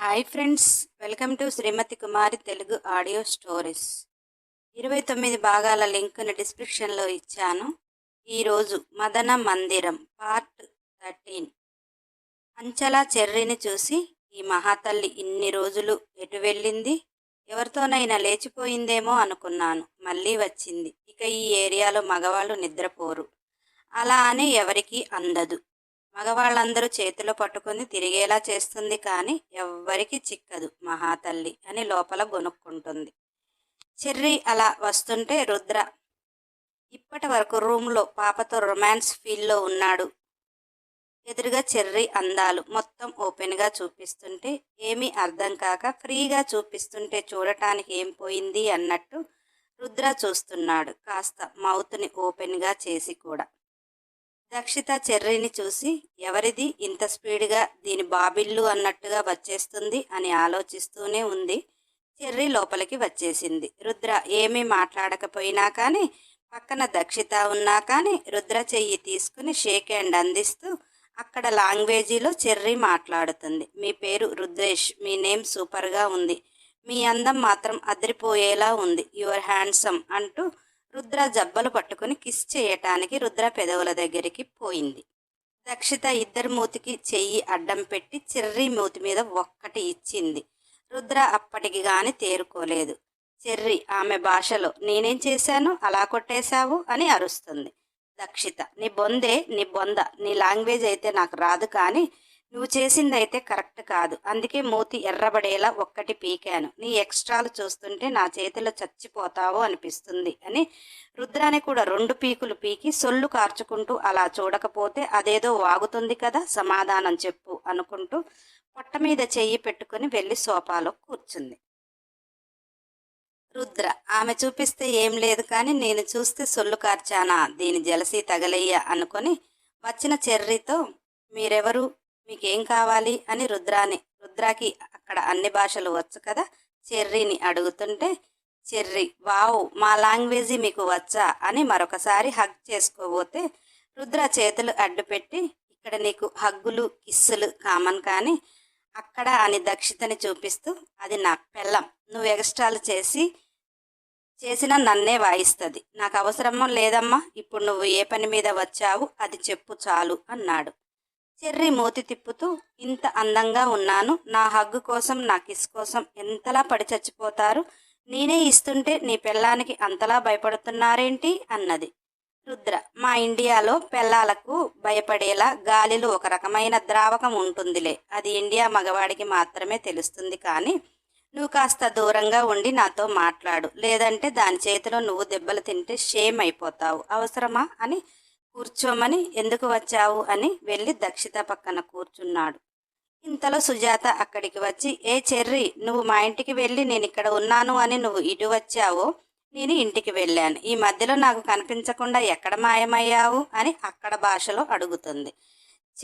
Hi friends welcome to Shrimati Kumari Telugu audio stories. ఇరవై తొమ్మిది భాగాల లింక్ను డిస్క్రిప్షన్లో ఇచ్చాను. ఈరోజు మదన మందిరం పార్ట్ థర్టీన్. అంచలా చెర్రిని చూసి ఈ మహాతల్లి ఇన్ని రోజులు ఎటు వెళ్ళింది? ఎవరితోనైనా లేచిపోయిందేమో అనుకున్నాను. మళ్ళీ వచ్చింది. ఇక ఈ ఏరియాలో మగవాళ్ళు నిద్రపోరు. అలా అని ఎవరికీ అందదు. మగవాళ్ళందరూ చేతిలో పట్టుకుని తిరిగేలా చేస్తుంది కానీ ఎవ్వరికి చిక్కదు మహాతల్లి అని లోపల గొనుక్కుంటుంది. చెర్రి అలా వస్తుంటే రుద్ర ఇప్పటి వరకు రూమ్లో పాపతో రొమాన్స్ ఫీల్లో ఉన్నాడు. ఎదురుగా చెర్రి అందాలు మొత్తం ఓపెన్గా చూపిస్తుంటే ఏమీ అర్థం కాక ఫ్రీగా చూపిస్తుంటే చూడటానికి ఏం పోయింది అన్నట్టు రుద్ర చూస్తున్నాడు కాస్త మౌత్ని ఓపెన్గా చేసి కూడా. దక్షిత చెర్రీని చూసి ఎవరిది? ఇంత స్పీడ్గా దీని బాబిల్లు అన్నట్టుగా వచ్చేస్తుంది అని ఆలోచిస్తూనే ఉంది. చెర్రీ లోపలికి వచ్చేసింది. రుద్ర ఏమీ మాట్లాడకపోయినా కానీ పక్కన దక్షిత ఉన్నా కానీ రుద్ర చెయ్యి తీసుకుని షేక్ హ్యాండ్ అందిస్తూ అక్కడ లాంగ్వేజీలో చెర్రీ మాట్లాడుతుంది. మీ పేరు రుద్రేష్ మీ నేమ్ సూపర్గా ఉంది. మీ అందం మాత్రం అదిరిపోయేలా ఉంది. యువర్ హ్యాండ్సమ్ అంటూ రుద్ర జబ్బలు పట్టుకుని కిస్ చేయటానికి రుద్ర పెదవుల దగ్గరికి పోయింది. దక్షిత ఇద్దరి మూతికి చెయ్యి అడ్డం పెట్టి చెర్రీ మూతి మీద ఒక్కటి ఇచ్చింది. రుద్ర అప్పటికి గాని తేరుకోలేదు. చెర్రి ఆమె భాషలో నేనేం చేశాను? అలా కొట్టేశావు? అని అరుస్తుంది. దక్షిత నీ బొందే నీ బొంద నీ లాంగ్వేజ్ అయితే నాకు రాదు కానీ నువ్వు చేసింది అయితే కరెక్ట్ కాదు. అందుకే మూతి ఎర్రబడేలా ఒక్కటి పీకాను. నీ ఎక్స్ట్రాలు చూస్తుంటే నా చేతిలో చచ్చిపోతావో అనిపిస్తుంది అని రుద్రాని కూడా రెండు పీకులు పీకి సొల్లు కార్చుకుంటూ అలా చూడకపోతే అదేదో వాగుతుంది కదా సమాధానం చెప్పు అనుకుంటూ పొట్ట మీద చెయ్యి పెట్టుకుని వెళ్ళి సోఫాలో కూర్చుంది. రుద్ర ఆమె చూపిస్తే ఏం లేదు కానీ నేను చూస్తే సొల్లు కార్చానా దీని జలసి తగలయ్యా అనుకొని వచ్చిన చెర్రీతో మీరెవరు? మీకేం కావాలి? అని రుద్రాని రుద్రాకి అక్కడ అన్ని భాషలు వచ్చు కదా? చెర్రీని అడుగుతుంటే చెర్రీ వావ్ మా లాంగ్వేజీ మీకు వచ్చా? అని మరొకసారి హగ్ చేసుకోబోతే రుద్ర చేతులు అడ్డుపెట్టి ఇక్కడ నీకు హగ్గులు కిస్సులు కామన్ కానీ అక్కడ అని దక్షితని చూపిస్తూ అది నా పెళ్ళం. నువ్వు ఎగస్ట్రాలు చేసి చేసిన నన్నే వాయిస్తుంది. నాకు అవసరమో లేదమ్మా ఇప్పుడు నువ్వు ఏ పని మీద వచ్చావు అది చెప్పు చాలు అన్నాడు. చెర్రి మూతి తిప్పుతూ ఇంత అందంగా ఉన్నాను. నా హగ్గు కోసం నా కిస్ కోసం ఎంతలా పడి చచ్చిపోతారు? నేనే ఇస్తుంటే నీ పెళ్ళానికి అంతలా భయపడుతున్నారేంటి? అన్నది. రుద్ర మా ఇండియాలో పెళ్ళాలకు భయపడేలా గాలిలో ఒక రకమైన ద్రావకం ఉంటుందిలే. అది ఇండియా మగవాడికి మాత్రమే తెలుస్తుంది కానీ నువ్వు కాస్త దూరంగా ఉండి నాతో మాట్లాడు. లేదంటే దాని చేతిలో నువ్వు దెబ్బలు తింటే షేమ్ అయిపోతావు. అవసరమా? అని కూర్చోమని ఎందుకు వచ్చావు అని వెళ్ళి దక్షిత పక్కన కూర్చున్నాడు. ఇంతలో సుజాత అక్కడికి వచ్చి ఏ చెర్రి నువ్వు మా ఇంటికి వెళ్ళి నేను ఇక్కడ ఉన్నాను అని నువ్వు ఇటు వచ్చావో నేను ఇంటికి వెళ్ళాను. ఈ మధ్యలో నాకు కనిపించకుండా ఎక్కడ మాయమయ్యావు? అని అక్కడ భాషలో అడుగుతుంది.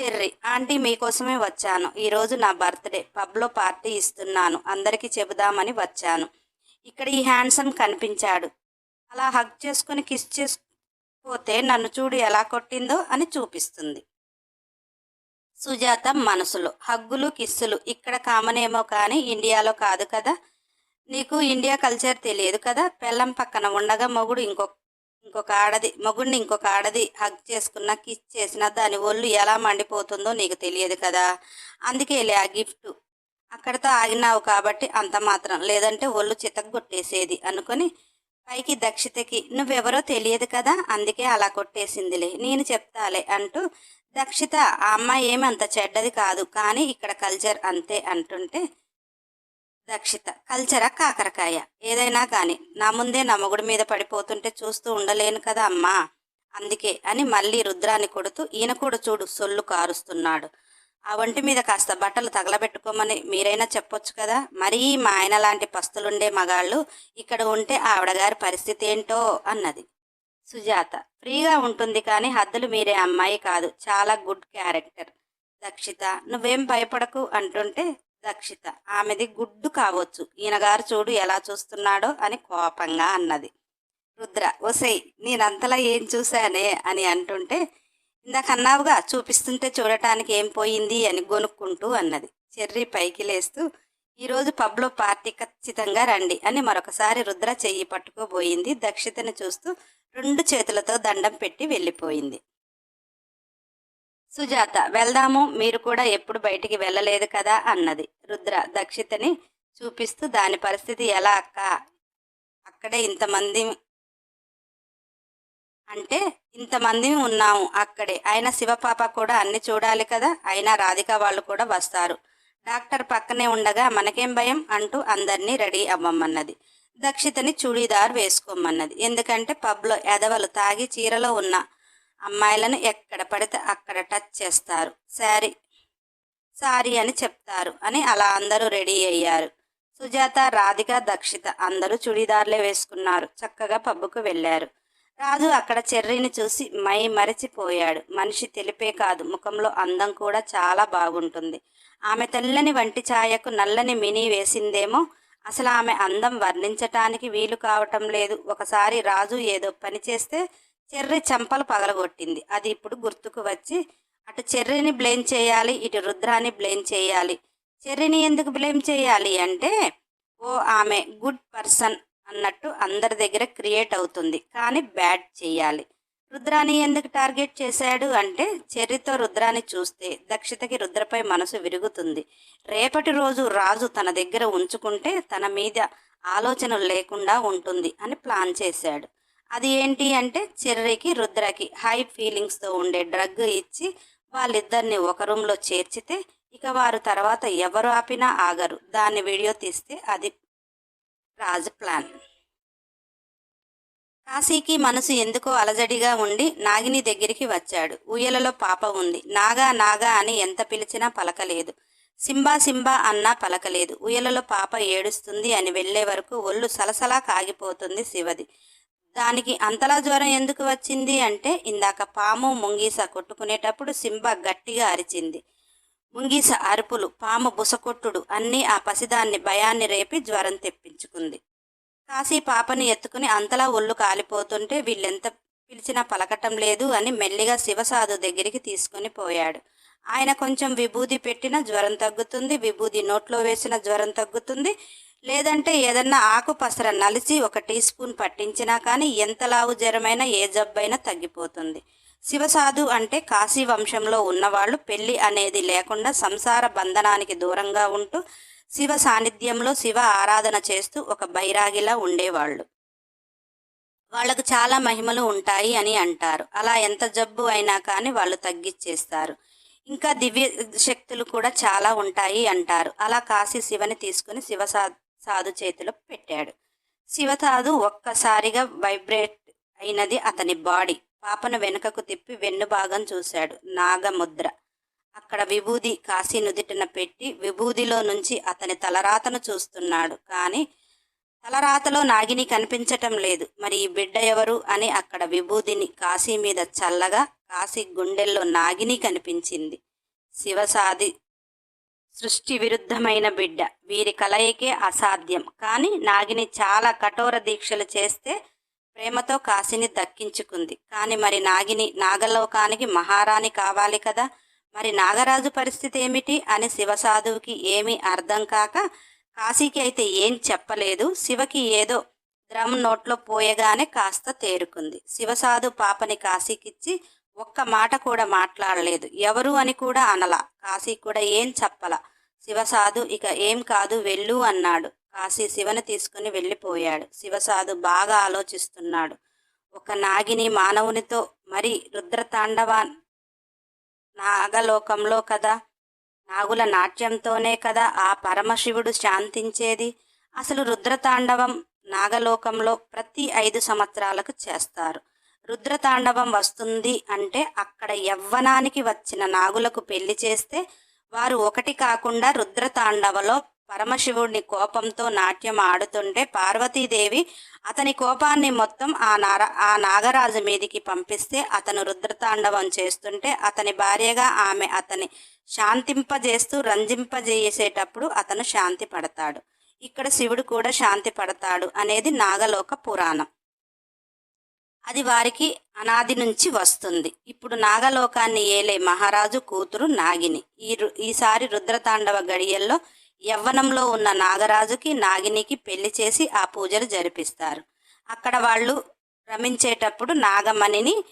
చెర్రి ఆంటీ మీకోసమే వచ్చాను. ఈరోజు నా బర్త్డే. పబ్లో పార్టీ ఇస్తున్నాను. అందరికీ చెబుదామని వచ్చాను. ఇక్కడ ఈ హ్యాండ్సమ్ కనిపించాడు. అలా హగ్ చేసుకుని కిస్ పోతే నన్ను చూడు ఎలా కొట్టిందో అని చూపిస్తుంది. సుజాత మనసులో హగ్గులు కిస్సులు ఇక్కడ కామనేమో కానీ ఇండియాలో కాదు కదా. నీకు ఇండియా కల్చర్ తెలియదు కదా. పెళ్ళం పక్కన ఉండగా మొగుడు ఇంకొక ఇంకొక ఆడది మొగుడిని ఇంకొక ఆడది హగ్ చేసుకున్న కిస్ చేసిన దాని ఒళ్ళు ఎలా మండిపోతుందో నీకు తెలియదు కదా. అందుకే లే ఆ గిఫ్ట్. అక్కడితో ఆగినావు కాబట్టి అంత మాత్రం. లేదంటే ఒళ్ళు చితగ్గొట్టేసేది అనుకొని పైకి దక్షితకి నువ్వెవరో తెలియదు కదా అందుకే అలా కొట్టేసిందిలే నేను చెప్తాలే అంటూ దక్షిత ఆ అమ్మాయి ఏమి అంత చెడ్డది కాదు కానీ ఇక్కడ కల్చర్ అంతే అంటుంటే దక్షిత కల్చరా కాకరకాయ? ఏదైనా కానీ నా ముందే నా మొగుడు మీద పడిపోతుంటే చూస్తూ ఉండలేను కదా అమ్మా అందుకే అని మళ్ళీ రుద్రాన్ని కొడుతూ ఈయన కూడా చూడు సొల్లు కారుస్తున్నాడు ఆ ఒంటి మీద కాస్త బట్టలు తగలబెట్టుకోమని మీరైనా చెప్పొచ్చు కదా? మరీ మా ఆయన లాంటి పస్తులుండే మగాళ్ళు ఇక్కడ ఉంటే ఆవిడగారి పరిస్థితి ఏంటో అన్నది. సుజాత ఫ్రీగా ఉంటుంది కానీ హద్దులు మీరే అమ్మాయి కాదు. చాలా గుడ్ క్యారెక్టర్. దక్షిత నువ్వేం భయపడకు అంటుంటే దక్షిత ఆమెది గుడ్డు కావచ్చు. ఈయనగారు చూడు ఎలా చూస్తున్నాడో అని కోపంగా అన్నది. రుద్ర ఒసై నేనంతలా ఏం చూశానే అని అంటుంటే ఇందాక అన్నావుగా చూపిస్తుంటే చూడటానికి ఏం పోయింది అని గొనుక్కుంటూ అన్నది. చెర్రీ పైకి లేస్తూ ఈరోజు పబ్లో పార్టీ ఖచ్చితంగా రండి అని మరొకసారి రుద్ర చెయ్యి పట్టుకోబోయింది. దక్షితని చూస్తూ రెండు చేతులతో దండం పెట్టి వెళ్ళిపోయింది. సుజాత వెళ్దాము. మీరు కూడా ఎప్పుడు బయటికి వెళ్ళలేదు కదా అన్నది. రుద్ర దక్షితని చూపిస్తూ దాని పరిస్థితి ఎలా అక్క? అక్కడే ఇంతమంది అంటే ఇంతమంది ఉన్నాము అక్కడే. అయినా శివపాప కూడా అన్ని చూడాలి కదా అయినా రాధిక వాళ్ళు కూడా వస్తారు. డాక్టర్ పక్కనే ఉండగా మనకేం భయం అంటూ అందరినీ రెడీ అవ్వమన్నది. దక్షితని చుడీదార్ వేసుకోమన్నది. ఎందుకంటే పబ్లో ఎదవలు తాగి చీరలో ఉన్న అమ్మాయిలను ఎక్కడ పడితే అక్కడ టచ్ చేస్తారు. సారీ సారీ అని చెప్తారు అని అలా అందరూ రెడీ అయ్యారు. సుజాత రాధిక దక్షిత అందరూ చుడీదార్లే వేసుకున్నారు. చక్కగా పబ్బుకు వెళ్ళారు. రాజు అక్కడ చెర్రీని చూసి మై మరచిపోయాడు. మనిషి తెలిపే కాదు. ముఖంలో అందం కూడా చాలా బాగుంటుంది. ఆమె తెల్లని వంటి ఛాయకు నల్లని మినీ వేసిందేమో. అసలు ఆమె అందం వర్ణించటానికి వీలు కావటం లేదు. ఒకసారి రాజు ఏదో పని చేస్తే చెర్రి చెంపలు పగలగొట్టింది. అది ఇప్పుడు గుర్తుకు వచ్చి అటు చెర్రిని బ్లేమ్ చేయాలి ఇటు రుద్రాన్ని బ్లేమ్ చేయాలి. చెర్రిని ఎందుకు బ్లేమ్ చేయాలి అంటే ఓ ఆమె గుడ్ పర్సన్ అన్నట్టు అందరి దగ్గర క్రియేట్ అవుతుంది. కానీ బ్యాట్ చేయాలి. రుద్రాని ఎందుకు టార్గెట్ చేశాడు అంటే చెర్రితో రుద్రాని చూస్తే దక్షితకి రుద్రపై మనసు విరుగుతుంది. రేపటి రోజు రాజు తన దగ్గర ఉంచుకుంటే తన మీద ఆలోచనలు లేకుండా ఉంటుంది అని ప్లాన్ చేశాడు. అది ఏంటి అంటే చెర్రికి రుద్రకి హై ఫీలింగ్స్తో ఉండే డ్రగ్ ఇచ్చి వాళ్ళిద్దరిని ఒక రూమ్లో చేర్చితే ఇక వారు తర్వాత ఎవరు ఆపినా ఆగరు. దాన్ని వీడియో తీస్తే అది రాజు ప్లాన్. కాశీకి మనసు ఎందుకో అలజడిగా ఉండి నాగిని దగ్గరికి వచ్చాడు. ఉయ్యలలో పాప ఉంది. నాగా నాగా అని ఎంత పిలిచినా పలకలేదు. సింబా సింబా అన్నా పలకలేదు. ఉయ్యలలో పాప ఏడుస్తుంది అని వెళ్ళే వరకు ఒళ్ళు సలసలా కాగిపోతుంది శివది. దానికి అంతలా జ్వరం ఎందుకు వచ్చింది అంటే ఇందాక పాము ముంగీస కొట్టుకునేటప్పుడు సింబా గట్టిగా అరిచింది. ముంగీస అరుపులు పాము బుసకొట్టుడు అన్నీ ఆ పసిదాన్ని భయాన్ని రేపి జ్వరం తెప్పించుకుంది. కాశీ పాపని ఎత్తుకుని అంతలా ఒళ్ళు కాలిపోతుంటే వీళ్ళెంత పిలిచినా పలకటం లేదు అని మెల్లిగా శివసాధు దగ్గరికి తీసుకుని పోయాడు. ఆయన కొంచెం విభూది పెట్టిన జ్వరం తగ్గుతుంది విభూది నోట్లో వేసిన జ్వరం తగ్గుతుంది. లేదంటే ఏదన్నా ఆకు పసర నలిచి ఒక టీ స్పూన్ పట్టించినా కానీ ఎంత లావు జ్వరమైనా ఏ జబ్బైనా తగ్గిపోతుంది. శివసాధు అంటే కాశీ వంశంలో ఉన్నవాళ్ళు పెళ్ళి అనేది లేకుండా సంసార బంధనానికి దూరంగా ఉంటూ శివ సాన్నిధ్యంలో శివ ఆరాధన చేస్తూ ఒక బైరాగిలా ఉండేవాళ్ళు. వాళ్ళకు చాలా మహిమలు ఉంటాయి అని అంటారు. అలా ఎంత జబ్బు అయినా కానీ వాళ్ళు తగ్గిచ్చేస్తారు. ఇంకా దివ్య శక్తులు కూడా చాలా ఉంటాయి అంటారు. అలా కాశీ శివని తీసుకుని శివ సా- సాధు చేతిలో పెట్టాడు. శివసాధు ఒక్కసారిగా వైబ్రేట్ అయినది అతని బాడీ. పాపను వెనుకకు తిప్పి వెన్ను భాగం చూశాడు. నాగముద్ర. అక్కడ విభూది కాశీ నుదిటిన పెట్టి విభూదిలో నుంచి అతని తలరాతను చూస్తున్నాడు. కానీ తలరాతలో నాగిని కనిపించటం లేదు. మరి ఈ బిడ్డ ఎవరు అని అక్కడ విభూదిని కాశీ మీద చల్లగా కాశీ గుండెల్లో నాగిని కనిపించింది. శివసాది సృష్టి విరుద్ధమైన బిడ్డ. వీరి కలయికే అసాధ్యం. కానీ నాగిని చాలా కఠోర దీక్షలు చేస్తే ప్రేమతో కాశీని దక్కించుకుంది. కానీ మరి నాగిని నాగలోకానికి మహారాణి కావాలి కదా? మరి నాగరాజు పరిస్థితి ఏమిటి? అని శివసాధువుకి ఏమీ అర్థం కాక కాశీకి అయితే ఏం చెప్పలేదు. శివకి ఏదో ద్రమ్ నోట్లో పోయగానే కాస్త తేరుకుంది. శివసాధు పాపని కాశీకిచ్చి ఒక్క మాట కూడా మాట్లాడలేదు. ఎవరు అని కూడా అనలా. కాశీ కూడా ఏం చెప్పల? శివసాధు ఇక ఏం కాదు వెళ్ళు అన్నాడు. కాశీ శివను తీసుకుని వెళ్ళిపోయాడు. శివసాధు బాగా ఆలోచిస్తున్నాడు. ఒక నాగిని మానవునితో మరి రుద్రతాండవ నాగలోకంలో కదా? నాగుల నాట్యంతోనే కదా ఆ పరమశివుడు శాంతించేది? అసలు రుద్రతాండవం నాగలోకంలో ప్రతి ఐదు సంవత్సరాలకు చేస్తారు. రుద్రతాండవం వస్తుంది అంటే అక్కడ యవ్వనానికి వచ్చిన నాగులకు పెళ్ళి చేస్తే వారు ఒకటి కాకుండా రుద్రతాండవలో పరమశివుడిని కోపంతో నాట్యం ఆడుతుంటే పార్వతీదేవి అతని కోపాన్ని మొత్తం ఆ నార ఆ నాగరాజు మీదికి పంపిస్తే అతను రుద్రతాండవం చేస్తుంటే అతని భార్యగా ఆమె అతని శాంతింపజేస్తూ రంజింపజేసేటప్పుడు అతను శాంతి పడతాడు. ఇక్కడ శివుడు కూడా శాంతి పడతాడు అనేది నాగలోక పురాణం. అది వారికి అనాది నుంచి వస్తుంది. ఇప్పుడు నాగలోకాన్ని ఏలే మహారాజు కూతురు నాగిని. ఈ రు- ఈసారి రుద్రతాండవ గడియల్లో యవ్వనంలో ఉన్న నాగరాజుకి నాగినికి పెళ్ళి చేసి ఆ పూజలు జరిపిస్తారు. అక్కడ వాళ్ళు రమించేటప్పుడు నాగమణిని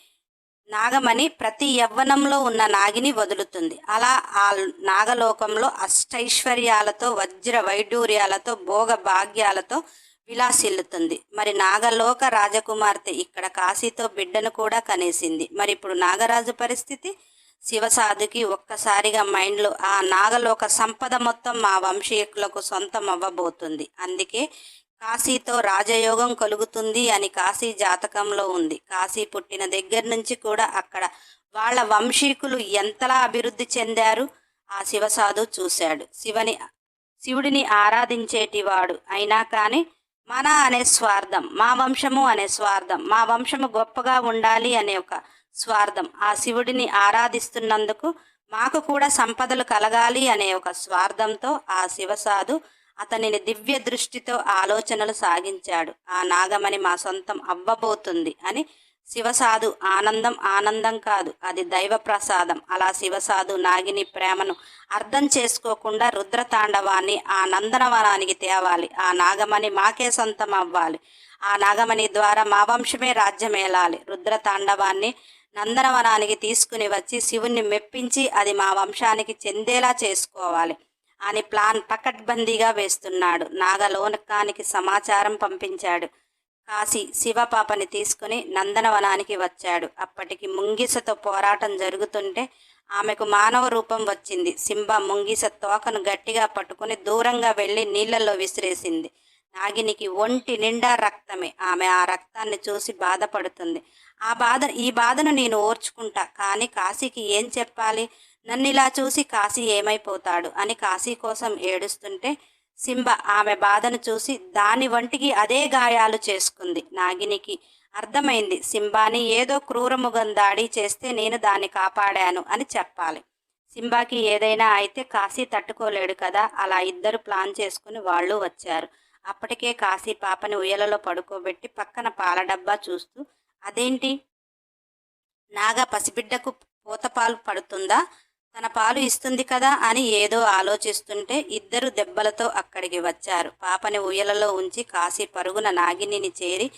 నాగమణి ప్రతి యవ్వనంలో ఉన్న నాగిని వదులుతుంది. అలా ఆ నాగలోకంలో అష్టైశ్వర్యాలతో వజ్ర వైడూర్యాలతో భోగ భాగ్యాలతో విలాసిల్లుతుంది. మరి నాగలోక రాజకుమార్తె ఇక్కడ కాశీతో బిడ్డను కూడా కనేసింది. మరి ఇప్పుడు నాగరాజు పరిస్థితి శివసాధుకి ఒక్కసారిగా మైండ్లో ఆ నాగలోక సంపద మొత్తం మా వంశీయులకు సొంతం అవ్వబోతుంది. అందుకే కాశీతో రాజయోగం కలుగుతుంది అని కాశీ జాతకంలో ఉంది. కాశీ పుట్టిన దగ్గర నుంచి కూడా అక్కడ వాళ్ళ వంశీకులు ఎంతలా అభివృద్ధి చెందారు? ఆ శివసాధు చూశాడు. శివని శివుడిని ఆరాధించేటివాడు అయినా కానీ మన అనే స్వార్థం మా వంశము అనే స్వార్థం మా వంశము గొప్పగా ఉండాలి అనే ఒక స్వార్థం. ఆ శివుడిని ఆరాధిస్తున్నందుకు మాకు కూడా సంపదలు కలగాలి అనే ఒక స్వార్థంతో ఆ శివసాధు అతనిని దివ్య దృష్టితో ఆలోచనలు సాగించాడు. ఆ నాగమణి మా సొంతం అవ్వబోతుంది అని శివసాధు ఆనందం ఆనందం కాదు అది దైవ ప్రసాదం. అలా శివసాధు నాగిని ప్రేమను అర్థం చేసుకోకుండా రుద్రతాండవాన్ని ఆ నందనవనానికి తేవాలి. ఆ నాగమణి మాకే సొంతం అవ్వాలి. ఆ నాగమణి ద్వారా మా వంశమే రాజ్యమేలాలి. రుద్రతాండవాన్ని నందనవనానికి తీసుకుని వచ్చి శివుణ్ణి మెప్పించి అది మా వంశానికి చెందేలా చేసుకోవాలి. అని ప్లాన్ పకడ్బందీగా వేస్తున్నాడు. నాగలోనకానికి సమాచారం పంపించాడు. కాశీ శివపాపని తీసుకుని నందనవనానికి వచ్చాడు. అప్పటికి ముంగిసతో పోరాటం జరుగుతుంటే ఆమెకు మానవ రూపం వచ్చింది. సింబ ముంగిస తోకను గట్టిగా పట్టుకుని దూరంగా వెళ్ళి నీళ్ళలో విసిరేసింది. నాగినికి ఒంటి నిండా రక్తమే. ఆమె ఆ రక్తాన్ని చూసి బాధపడుతుంది. ఆ బాధ ఈ బాధను నేను ఓర్చుకుంటా. కానీ కాశీకి ఏం చెప్పాలి? నన్ను ఇలా చూసి కాశీ ఏమైపోతాడు? అని కాశీ కోసం ఏడుస్తుంటే సింబ ఆమె బాధను చూసి దాని వంటికి అదే గాయాలు చేసుకుంది. నాగినికి అర్థమైంది. సింబాని ఏదో క్రూరముగం దాడి చేస్తే నేను దాన్ని కాపాడాను అని చెప్పాలి. సింబాకి ఏదైనా అయితే కాశీ తట్టుకోలేడు కదా? అలా ఇద్దరు ప్లాన్ చేసుకుని వాళ్ళు వచ్చారు. అప్పటికే కాశీ పాపని ఉయ్యలలో పడుకోబెట్టి పక్కన పాల డబ్బా చూస్తూ అదేంటి? నాగ పసిబిడ్డకు పూతపాలు పడుతుందా? తన పాలు ఇస్తుంది కదా అని ఏదో ఆలోచిస్తుంటే ఇద్దరు దెబ్బలతో అక్కడికి వచ్చారు. పాపని ఉయ్యలలో ఉంచి కాసి పరుగున నాగినిని చేరి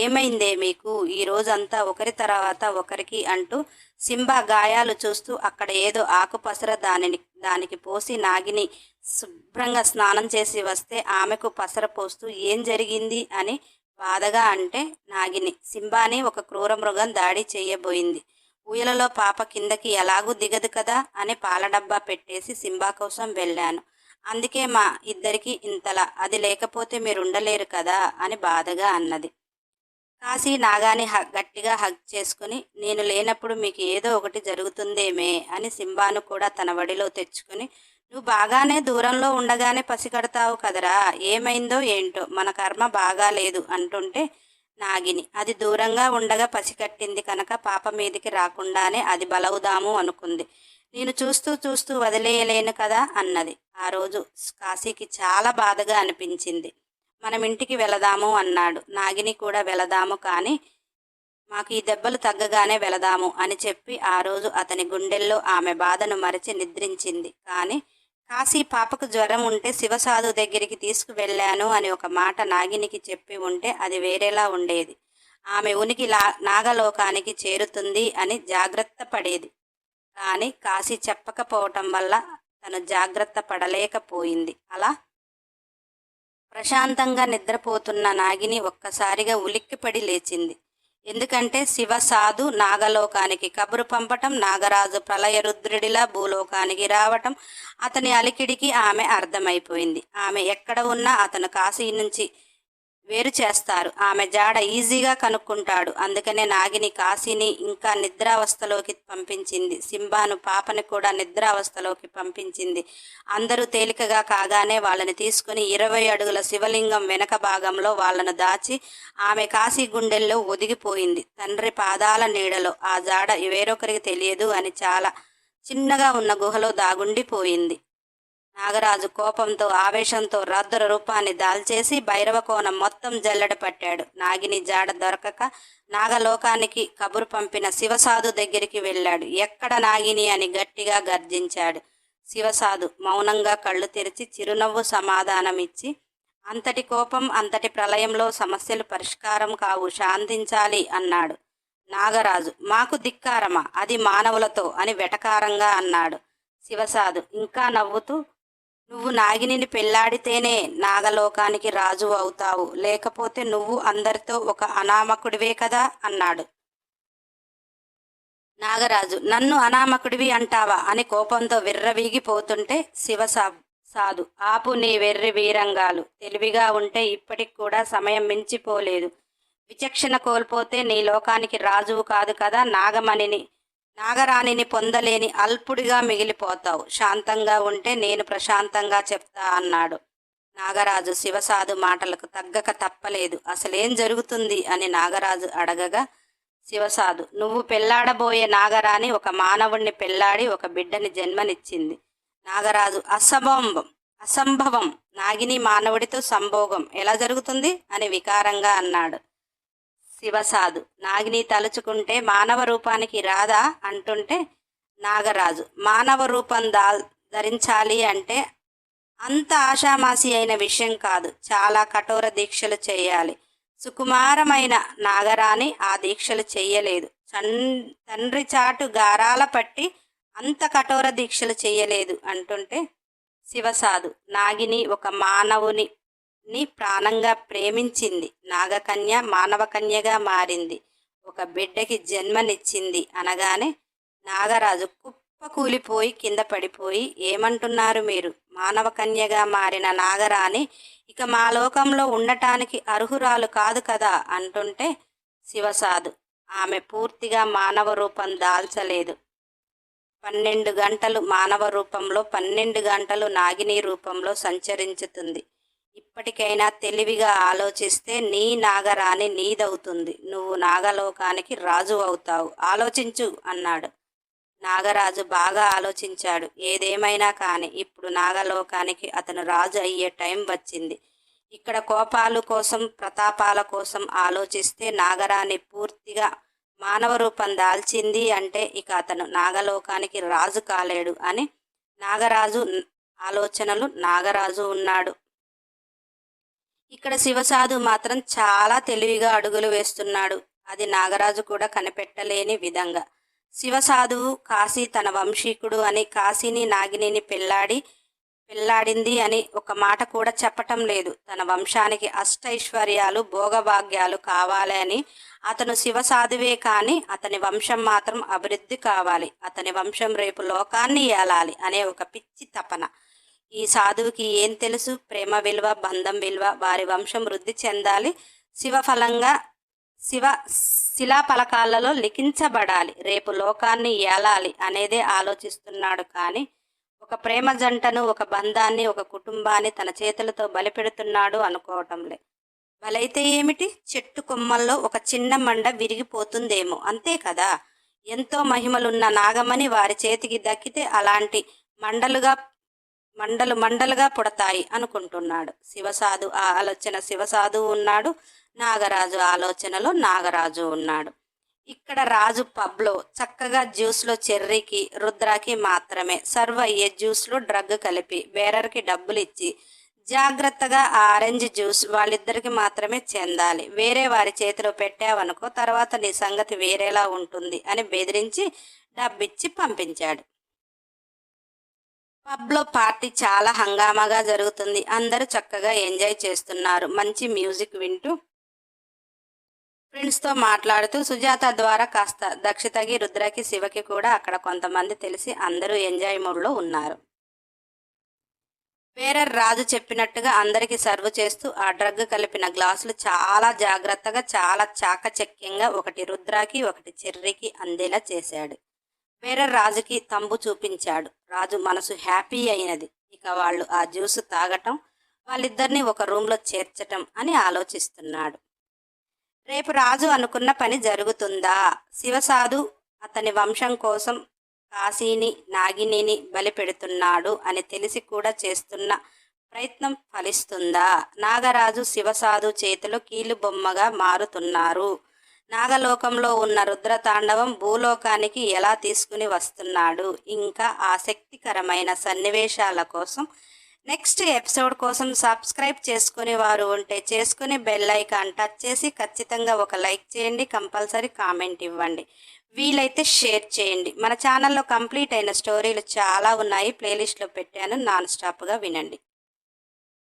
ఏమైందే మీకు? ఈ రోజంతా ఒకరి తర్వాత ఒకరికి అంటూ సింబా గాయాలు చూస్తూ అక్కడ ఏదో ఆకుపసర దానిని దానికి పోసి నాగిని శుభ్రంగా స్నానం చేసి వస్తే ఆమెకు పసర పోస్తూ ఏం జరిగింది? అని బాధగా అంటే నాగిని. సింబాని ఒక క్రూర మృగం దాడి చేయబోయింది. ఊయలలో పాప కిందకి ఎలాగూ దిగదు కదా అని పాల డబ్బా పెట్టేసి సింబా కోసం వెళ్ళాను. అందుకే మా ఇద్దరికి ఇంతలా. అది లేకపోతే మీరు ఉండలేరు కదా అని బాధగా అన్నది. కాశీ నాగాని హ గట్టిగా హగ్ చేసుకుని నేను లేనప్పుడు మీకు ఏదో ఒకటి జరుగుతుందేమే అని సింబాను కూడా తన వడిలో తెచ్చుకుని నువ్వు బాగానే దూరంలో ఉండగానే పసిగడతావు కదరా. ఏమైందో ఏంటో. మన కర్మ బాగాలేదు అంటుంటే నాగిని. అది దూరంగా ఉండగా పసికట్టింది కనుక పాప మీదికి రాకుండానే అది బలవుదాము అనుకుంది. నేను చూస్తూ చూస్తూ వదిలేయలేను కదా అన్నది. ఆ రోజు కాశీకి చాలా బాధగా అనిపించింది. మనం ఇంటికి వెళదాము అన్నాడు. నాగిని కూడా వెళదాము కానీ మాకు ఈ దెబ్బలు తగ్గగానే వెళదాము అని చెప్పి ఆ రోజు అతని గుండెల్లో ఆమె బాధను మరచి నిద్రించింది. కానీ కాశీ పాపకు జ్వరం ఉంటే శివసాధు దగ్గరికి తీసుకువెళ్ళాను అని ఒక మాట నాగినికి చెప్పి ఉంటే అది వేరేలా ఉండేది. ఆమె ఉనికి లా నాగలోకానికి చేరుతుంది అని జాగ్రత్త పడేది. కానీ కాశీ చెప్పకపోవటం వల్ల తను జాగ్రత్త పడలేకపోయింది. అలా ప్రశాంతంగా నిద్రపోతున్న నాగిని ఒక్కసారిగా ఉలిక్కిపడి లేచింది. ఎందుకంటే శివ సాధు నాగలోకానికి కబురు పంపటం నాగరాజు ప్రళయరుద్రుడిలా భూలోకానికి రావటం అతని అలికిడికి ఆమె అర్థమైపోయింది. ఆమె ఎక్కడ ఉన్నా అతను కాశీ నుంచి వేరు చేస్తారు. ఆమె జాడ ఈజీగా కనుక్కుంటాడు. అందుకనే నాగిని కాశీని ఇంకా నిద్రావస్థలోకి పంపించింది. సింబాను పాపని కూడా నిద్రావస్థలోకి పంపించింది. అందరూ తేలికగా కాగానే వాళ్ళని తీసుకుని ఇరవై అడుగుల శివలింగం వెనక భాగంలో వాళ్ళను దాచి ఆమె కాశీ గుండెల్లో ఒదిగిపోయింది. తండ్రి పాదాల నీడలో ఆ జాడ వేరొకరికి తెలియదు అని చాలా చిన్నగా ఉన్న గుహలో దాగుండిపోయింది. నాగరాజు కోపంతో ఆవేశంతో రద్దుర రూపాన్ని దాల్చేసి భైరవకోణం మొత్తం జల్లెడ పట్టాడు. నాగిని జాడ దొరకక నాగలోకానికి కబురు పంపిన శివసాధు దగ్గరికి వెళ్ళాడు. ఎక్కడ నాగిని అని గట్టిగా గర్జించాడు. శివసాధు మౌనంగా కళ్ళు తెరిచి చిరునవ్వు సమాధానమిచ్చి అంతటి కోపం అంతటి ప్రళయంలో సమస్యలు పరిష్కారం కావు శాంతించాలి అన్నాడు. నాగరాజు మాకు ధిక్కారమా? అది మానవులతో అని వెటకారంగా అన్నాడు. శివసాధు ఇంకా నవ్వుతూ నువ్వు నాగినిని పెళ్ళాడితేనే నాగలోకానికి రాజు అవుతావు. లేకపోతే నువ్వు అందరితో ఒక అనామకుడివే కదా అన్నాడు. నాగరాజు నన్ను అనామకుడివి అంటావా? అని కోపంతో విర్రవీగిపోతుంటే శివ సాధు ఆపు నీ వెర్రి వీరంగాలు. తెలివిగా ఉంటే ఇప్పటికి కూడా సమయం మించిపోలేదు. విచక్షణ కోల్పోతే నీ లోకానికి రాజువు కాదు కదా నాగమణిని. నాగరాణిని పొందలేని అల్పుడిగా మిగిలిపోతావు. శాంతంగా ఉంటే నేను ప్రశాంతంగా చెప్తా అన్నాడు. నాగరాజు శివసాధు మాటలకు తగ్గక తప్పలేదు. అసలేం జరుగుతుంది అని నాగరాజు అడగగా శివసాధు నువ్వు పెళ్ళాడబోయే నాగరాణి ఒక మానవుణ్ణి పెళ్ళాడి ఒక బిడ్డని జన్మనిచ్చింది. నాగరాజు అసంభవం అసంభవం. నాగిని మానవుడితో సంభోగం. ఎలా జరుగుతుంది? అని వికారంగా అన్నాడు. శివసాధు. నాగిని తలుచుకుంటే మానవ రూపానికి రాదా అంటుంటే నాగరాజు. మానవ రూపం దా ధరించాలి అంటే అంత ఆషామాసి అయిన విషయం కాదు. చాలా కఠోర దీక్షలు చేయాలి. సుకుమారమైన నాగరాణి ఆ దీక్షలు చెయ్యలేదు తండ్రి చాటు గారాల పట్టి అంత కఠోర దీక్షలు చెయ్యలేదు అంటుంటే శివసాధు. నాగిని ఒక మానవుని ని ప్రాణంగా ప్రేమించింది. నాగకన్య మానవకన్యగా మారింది. ఒక బిడ్డకి జన్మనిచ్చింది అనగానే నాగరాజు కుప్ప కూలిపోయి కింద పడిపోయి ఏమంటున్నారు మీరు? మానవకన్యగా మారిన నాగరాణి ఇక మా లోకంలో ఉండటానికి అర్హురాలు కాదు కదా అంటుంటే శివసాధు. ఆమె పూర్తిగా మానవ రూపం దాల్చలేదు. పన్నెండు గంటలు మానవ రూపంలో పన్నెండు గంటలు నాగిని రూపంలో సంచరించుతుంది. ఇప్పటికైనా తెలివిగా ఆలోచిస్తే నీ నాగరాణి నీదవుతుంది. నువ్వు నాగలోకానికి రాజు అవుతావు. ఆలోచించు అన్నాడు. నాగరాజు బాగా ఆలోచించాడు. ఏదేమైనా కానీ ఇప్పుడు నాగలోకానికి అతను రాజు అయ్యే టైం వచ్చింది. ఇక్కడ కోపాలు కోసం ప్రతాపాల కోసం ఆలోచిస్తే నాగరాణి పూర్తిగా మానవ రూపం దాల్చింది అంటే ఇక అతను నాగలోకానికి రాజు కాలేడు అని నాగరాజు ఆలోచనలు నాగరాజు ఉన్నాడు. ఇక్కడ శివసాధు మాత్రం చాలా తెలివిగా అడుగులు వేస్తున్నాడు. అది నాగరాజు కూడా కనిపెట్టలేని విధంగా. శివసాధువు కాశీ తన వంశీకుడు అని కాశీని నాగినిని పెళ్ళాడి పెళ్ళాడింది అని ఒక మాట కూడా చెప్పటం లేదు. తన వంశానికి అష్టైశ్వర్యాలు భోగభాగ్యాలు కావాలి అని అతను శివసాధువే కానీ అతని వంశం మాత్రం అభివృద్ధి కావాలి. అతని వంశం రేపు లోకాన్ని ఏలాలి అనే ఒక పిచ్చి తపన. ఈ సాధువుకి ఏం తెలుసు? ప్రేమ విలువ బంధం విలువ వారి వంశం వృద్ధి చెందాలి. శివఫలంగా శివ శిలాఫలకాలలో లిఖించబడాలి. రేపు లోకాన్ని ఏలాలి అనేదే ఆలోచిస్తున్నాడు కానీ ఒక ప్రేమ జంటను ఒక బంధాన్ని ఒక కుటుంబాన్ని తన చేతులతో బలిపెడుతున్నాడు అనుకోవటంలే బలైతే ఏమిటి? చెట్టు కొమ్మల్లో ఒక చిన్న మండ విరిగిపోతుందేమో. అంతే కదా? ఎంతో మహిమలున్న నాగమణి వారి చేతికి దక్కితే అలాంటి మండలుగా మండలు మండలుగా పుడతాయి అనుకుంటున్నాడు. శివసాధు ఆ ఆలోచన శివసాధు ఉన్నాడు. నాగరాజు ఆలోచనలో నాగరాజు ఉన్నాడు. ఇక్కడ రాజు పబ్లో చక్కగా జ్యూస్లో చెర్రీకి రుద్రాకి మాత్రమే సర్వ్ అయ్యే జ్యూస్లో డ్రగ్ కలిపి బేరర్కి డబ్బులు ఇచ్చి జాగ్రత్తగా ఆ ఆరెంజ్ జ్యూస్ వాళ్ళిద్దరికి మాత్రమే చెందాలి. వేరే వారి చేతిలో పెట్టావనుకో తర్వాత నీ సంగతి వేరేలా ఉంటుంది అని బెదిరించి డబ్బిచ్చి పంపించాడు. పబ్లో పార్టీ చాలా హంగామాగా జరుగుతుంది. అందరూ చక్కగా ఎంజాయ్ చేస్తున్నారు. మంచి మ్యూజిక్ వింటూ ఫ్రెండ్స్తో మాట్లాడుతూ సుజాత ద్వారా కాస్త దక్షితకి రుద్రకి శివకి కూడా అక్కడ కొంతమంది తెలిసి అందరూ ఎంజాయ్ మూడ్లో ఉన్నారు. వేరే రాజు చెప్పినట్టుగా అందరికీ సర్వ్ చేస్తూ ఆ డ్రగ్ కలిపిన గ్లాసులు చాలా జాగ్రత్తగా చాలా చాకచక్యంగా ఒకటి రుద్రాకి ఒకటి చెర్రికి అందేలా చేశాడు. వేరే రాజుకి తంబు చూపించాడు. రాజు మనసు హ్యాపీ అయినది. ఇక వాళ్ళు ఆ జ్యూస్ తాగటం వాళ్ళిద్దరిని ఒక రూమ్లో చేర్చటం అని ఆలోచిస్తున్నాడు. రేపు రాజు అనుకున్న పని జరుగుతుందా? శివసాధు అతని వంశం కోసం కాశీని నాగినిని బలిపెడుతున్నాడు అని తెలిసి కూడా చేస్తున్న ప్రయత్నం ఫలిస్తుందా? నాగరాజు శివసాధు చేతిలో కీలు బొమ్మగా మారుతున్నారు. నాగలోకంలో ఉన్న రుద్రతాండవం భూలోకానికి ఎలా తీసుకుని వస్తున్నాడు? ఇంకా ఆసక్తికరమైన సన్నివేశాల కోసం నెక్స్ట్ ఎపిసోడ్ కోసం సబ్స్క్రైబ్ చేసుకుని వారు ఉంటే చేసుకుని బెల్ ఐకాన్ టచ్ చేసి ఖచ్చితంగా ఒక లైక్ చేయండి కంపల్సరీ కామెంట్ ఇవ్వండి. వీలైతే షేర్ చేయండి. మన ఛానల్లో కంప్లీట్ అయిన స్టోరీలు చాలా ఉన్నాయి. ప్లేలిస్ట్లో పెట్టాను. నాన్ స్టాప్గా వినండి.